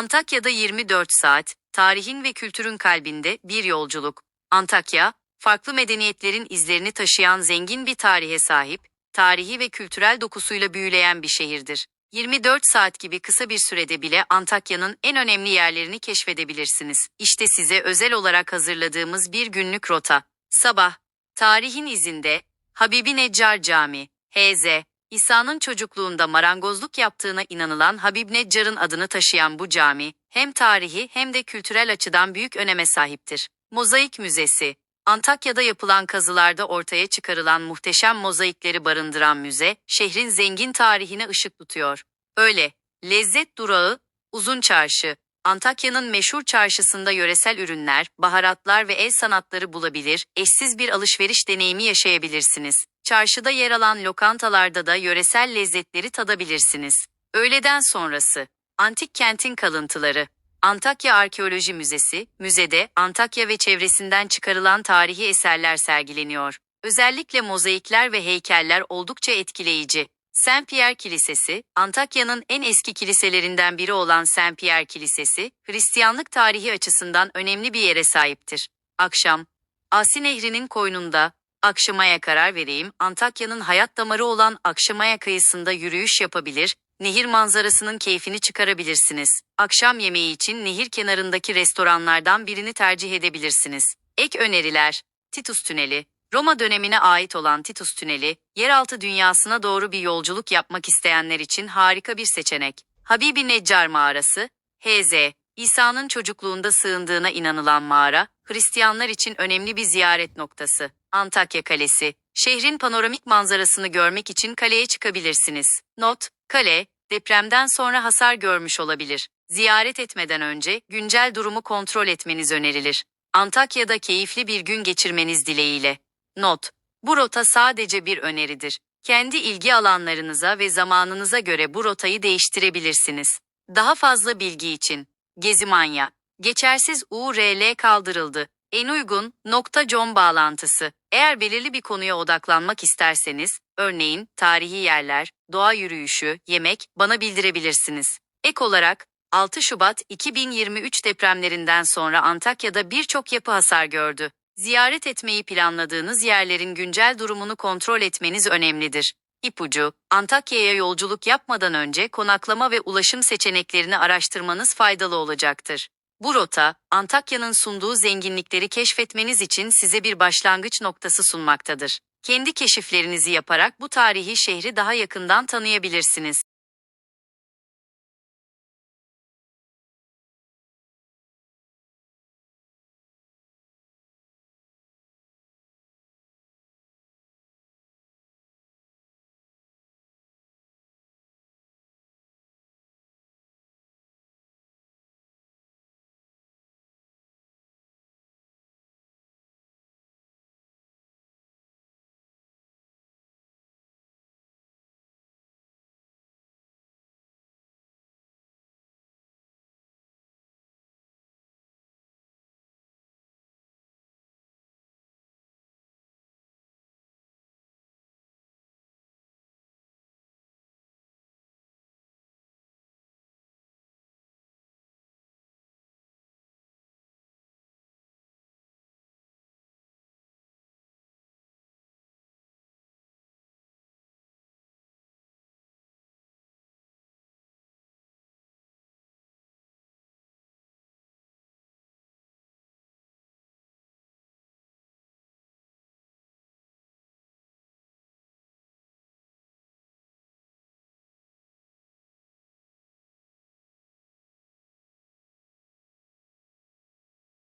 Antakya'da 24 saat, tarihin ve kültürün kalbinde bir yolculuk. Antakya, farklı medeniyetlerin izlerini taşıyan zengin bir tarihe sahip, tarihi ve kültürel dokusuyla büyüleyen bir şehirdir. 24 saat gibi kısa bir sürede bile Antakya'nın en önemli yerlerini keşfedebilirsiniz. İşte size özel olarak hazırladığımız bir günlük rota. Sabah, tarihin izinde, Habibi Neccar Camii, H.Z. İsa'nın çocukluğunda marangozluk yaptığına inanılan Habib Neccar'ın adını taşıyan bu cami, hem tarihi hem de kültürel açıdan büyük öneme sahiptir. Mozaik Müzesi, Antakya'da yapılan kazılarda ortaya çıkarılan muhteşem mozaikleri barındıran müze, şehrin zengin tarihine ışık tutuyor. Öyle, lezzet durağı, uzun çarşı, Antakya'nın meşhur çarşısında yöresel ürünler, baharatlar ve el sanatları bulabilir, eşsiz bir alışveriş deneyimi yaşayabilirsiniz. Çarşıda yer alan lokantalarda da yöresel lezzetleri tadabilirsiniz. Öğleden sonrası, antik kentin kalıntıları, Antakya Arkeoloji Müzesi, müzede Antakya ve çevresinden çıkarılan tarihi eserler sergileniyor. Özellikle mozaikler ve heykeller oldukça etkileyici. Saint Pierre Kilisesi, Antakya'nın en eski kiliselerinden biri olan Saint Pierre Kilisesi, Hristiyanlık tarihi açısından önemli bir yere sahiptir. Akşam, Asi Nehri'nin koynunda, Akşamaya karar vereyim, Antakya'nın hayat damarı olan Akşamaya kıyısında yürüyüş yapabilir, nehir manzarasının keyfini çıkarabilirsiniz. Akşam yemeği için nehir kenarındaki restoranlardan birini tercih edebilirsiniz. Ek öneriler, Titus Tüneli, Roma dönemine ait olan Titus Tüneli, yeraltı dünyasına doğru bir yolculuk yapmak isteyenler için harika bir seçenek. Habibi Neccar Mağarası, H.Z. İsa'nın çocukluğunda sığındığına inanılan mağara, Hristiyanlar için önemli bir ziyaret noktası. Antakya Kalesi, şehrin panoramik manzarasını görmek için kaleye çıkabilirsiniz. Not, kale, depremden sonra hasar görmüş olabilir. Ziyaret etmeden önce güncel durumu kontrol etmeniz önerilir. Antakya'da keyifli bir gün geçirmeniz dileğiyle. Not, bu rota sadece bir öneridir. Kendi ilgi alanlarınıza ve zamanınıza göre bu rotayı değiştirebilirsiniz. Daha fazla bilgi için Gezimanya, geçersiz URL kaldırıldı. En uygun nokta .com bağlantısı. Eğer belirli bir konuya odaklanmak isterseniz, örneğin tarihi yerler, doğa yürüyüşü, yemek bana bildirebilirsiniz. Ek olarak 6 Şubat 2023 depremlerinden sonra Antakya'da birçok yapı hasar gördü. Ziyaret etmeyi planladığınız yerlerin güncel durumunu kontrol etmeniz önemlidir. İpucu, Antakya'ya yolculuk yapmadan önce konaklama ve ulaşım seçeneklerini araştırmanız faydalı olacaktır. Bu rota, Antakya'nın sunduğu zenginlikleri keşfetmeniz için size bir başlangıç noktası sunmaktadır. Kendi keşiflerinizi yaparak bu tarihi şehri daha yakından tanıyabilirsiniz.